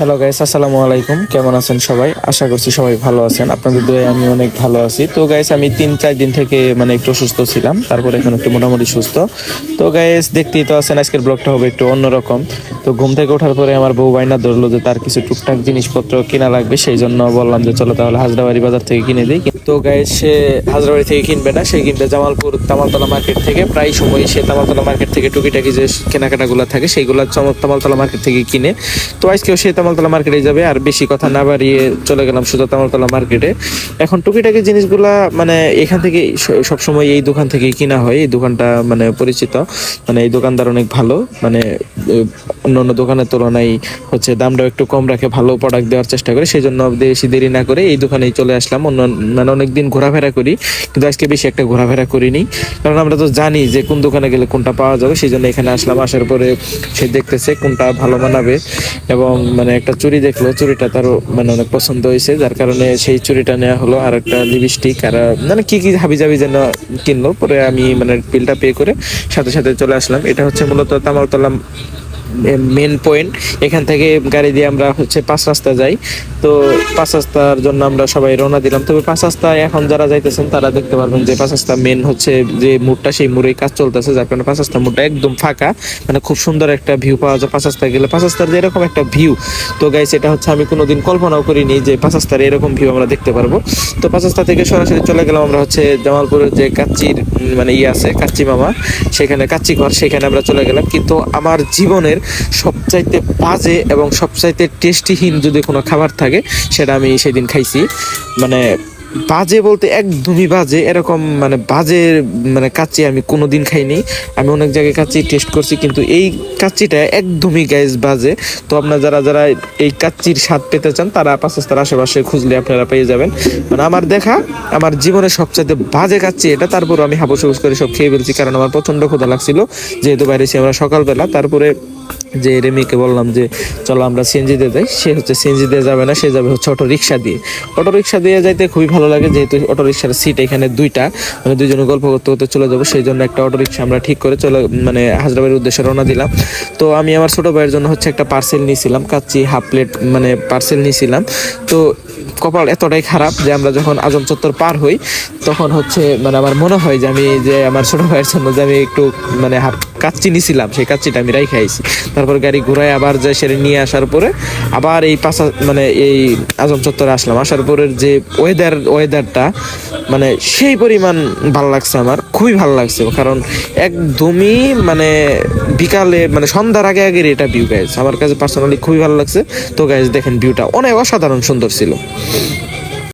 Hello guys আসসালামু আলাইকুম কেমন আছেন সবাই? আশা করছি সবাই ভালো আছেন। আপনাদের দয়ে আমি অনেক ভালো আছি। তো গাইস আমি তিন, চার দিন থেকে মানে একটু অসুস্থ ছিলাম। তারপরে এখন একটু মোটামুটি সুস্থ। তো গাইস দেখতেই তো আছেন, আজকের ব্লগটা হবে একটু অন্যরকম। তো, ঘুম থেকে ওঠার পরে আমার বউ বাইনা ধরলো যে তার কিছু টুকটাক জিনিসপত্র কেনা লাগবে। সেই জন্য বললাম যে, চলো তাহলে হাজরাবাড়ি বাজার থেকে কিনে দিই। তো গায়ে সে হাজরাবাড়ি থেকে কিনবে না, সে কিনবে জামালপুর তামালতলা মার্কেট থেকে। প্রায় সময় সে তামালতলা মার্কেট থেকে টুকিটাকি যে কেনাকাটাগুলো থাকে সেইগুলো তামালতলা মার্কেট থেকে কিনে। তো আজকেও সে তামালতলা মার্কেটে যাবে, আর বেশি কথা না বাড়িয়ে চলে গেলাম শুধু তামালতলা মার্কেটে। এখন টুকিটাকি জিনিসগুলা মানে এখান থেকে সব সময় এই দোকান থেকে কিনা হয়, এই দোকানটা মানে পরিচিত। মানে এই দোকানদার অনেক ভালো মানে আহ, অন্য অন্য দোকানের তুলনায় হচ্ছে দামটাও একটু কম রাখে ভালো প্রোডাক্ট দেওয়ার চেষ্টা করে সেই জন্য বেশি দেরি না করে এই দোকানেই চলে আসলাম। অন্য মানে অনেকদিন ঘোরাফেরা করি কিন্তু আজকে বেশি একটা ঘোরাফেরা করিনি। কারণ আমরা তো জানি যে কোন দোকানে গেলে কোনটা পাওয়া যাবে সেই জন্য এখানে আসলাম আসার পরে সে দেখতেছে কোনটা ভালো মানাবে। এবং মানে একটা চুরি দেখল চুরিটা তারও মানে অনেক পছন্দ হয়েছে যার কারণে সেই চুরিটা নেওয়া হলো আর একটা লিপস্টিক আর মানে কি কি হাবি জাবি যেন কিনলো পরে আমি মানে বিলটা পে করে সাথে সাথে চলে আসলাম। এটা হচ্ছে মূলত তামালতলা মেন পয়েন্ট এখান থেকে গাড়ি দিয়ে আমরা হচ্ছে পাঁচ রাস্তা যাই। তো পাঁচ রাস্তার জন্য আমরা সবাই রওনা দিলাম। তবে পাঁচ রাস্তায় এখন যারা যাইতেছেন তারা দেখতে পারবেন যে পাঁচ রাস্তা মেন হচ্ছে যে মোড়টা সেই মোড়েই কাজ চলতেছে। যার কারণে পাঁচ রাস্তা মোড়টা একদম ফাঁকা। মানে খুব সুন্দর একটা ভিউ পাওয়া যায় পাঁচ রাস্তায় গেলে। পাঁচ রাস্তার এরকম একটা ভিউ তো গাইস এটা হচ্ছে আমি কোনোদিন কল্পনাও করিনি যে পাঁচ রাস্তার এরকম ভিউ আমরা দেখতে পারব। তো পাঁচ রাস্তা থেকে সরাসরি চলে গেলাম আমরা হচ্ছে জামালপুরের যে কাচ্চির উম, মানে ইয়ে আছে, কাচ্চি মামা। সেখানে কাচ্চি ঘর, সেখানে আমরা চলে গেলাম। কিন্তু আমার জীবনের সবচাইতে বাজে এবং সবচাইতে টেস্টিহীন যদি কোনো খাবার থাকে, সেটা আমি সেদিন খাইছি। মানে বাজে বলতে একদমই বাজে। এরকম মানে বাজে মানে কাচ্চি আমি কোনোদিন খাইনি। আমি অনেক জায়গায় কাচ্চি টেস্ট করছি, কিন্তু এই কাচ্চিটা একদমই গ্যাস বাজে। তো আপনারা যারা যারা এই কাচ্চির স্বাদ পেতে চান, তারা পাঁচ রাস্তার আশেপাশে খুঁজলে আপনারা পেয়ে যাবেন। মানে আমার দেখা, আমার জীবনের সবচাইতে বাজে কাচ্চি এটা তারপর আমি হাবুস করে সব খেয়ে ফেলছি, কারণ আমার প্রচণ্ড ক্ষুধা লাগছিল। যেহেতু বাইরেছি আমরা সকালবেলা, তারপরে যে রেমিকে বললাম যে, চলো আমরা সিএনজিতে যাই। সে হচ্ছে সিএনজিতে যাবে না, সে যাবে হচ্ছে অটো রিক্সা দিয়ে। অটো রিক্সা দিয়ে যাইতে খুবই ভালো লাগে, যেহেতু অটো রিক্সার সিট এখানে দুইটা। মানে দুইজনে গল্প করতে করতে চলে যাব সেই জন্য একটা অটো রিক্সা আমরা ঠিক করে চলে মানে হাজরাবাড়ির উদ্দেশ্যে রওনা দিলাম। তো আমি আমার ছোট ভাইয়ের জন্য হচ্ছে একটা পার্সেল নিয়েছিলাম, কাচ্চি হাফ প্লেট মানে পার্সেল নিয়েছিলাম। তো কপাল এতটাই খারাপ যে আমরা যখন আজম চত্বর পার হই, তখন হচ্ছে মানে আমার মনে হয় যে আমি, যে আমার ছোট ভাইয়ের জন্য যে আমি একটু মানে হাফ কাচ্চি নিছিলাম, সেই কাচ্চিটা আমি রাই খাইছি তারপর গাড়ি ঘুরায় আবার যে সেরে নিয়ে আসার পরে আবার এই পাশা মানে এই আজম চত্বরে আসলাম। আসার পরে যে ওয়েদার ওয়েদারটা মানে সেই পরিমাণ ভালো লাগছে আমার, খুবই ভালো লাগছে। কারণ একদমই মানে বিকালে মানে সন্ধ্যার আগে আগের এটা ভিউ গাইজ আমার কাছে পার্সোনালি খুবই ভালো লাগছে। তো গাইজ দেখেন ভিউটা অনেক অসাধারণ সুন্দর ছিল।